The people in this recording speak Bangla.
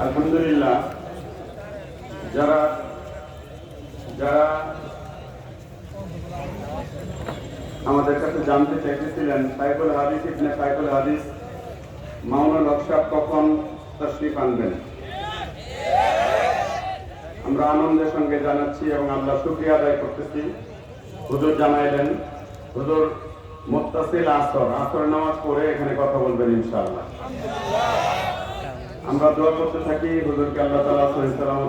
আলহামদুলিল্লাহ যারা যারা আমাদের কাছে জানতে চাইতেছিলেন সাইকুল হাদিস, ইবনে সাইকুল হাদিস, মাওলানা লকসাব কখন তশরিফ আনবেন? আমরা আনন্দের সঙ্গে জানাচ্ছি এবং আমরা শুক্রিয়া আদায় করতেছি। হুজুর জানাইলেন, হুজুর মোত্তাসিল আসর আসর নামাজ পড়ে এখানে কথা বলবেন ইনশাআল্লাহ। আমরা দোয়া করতে থাকি, হুজুরকে আল্লাহ তালা সহি সালামত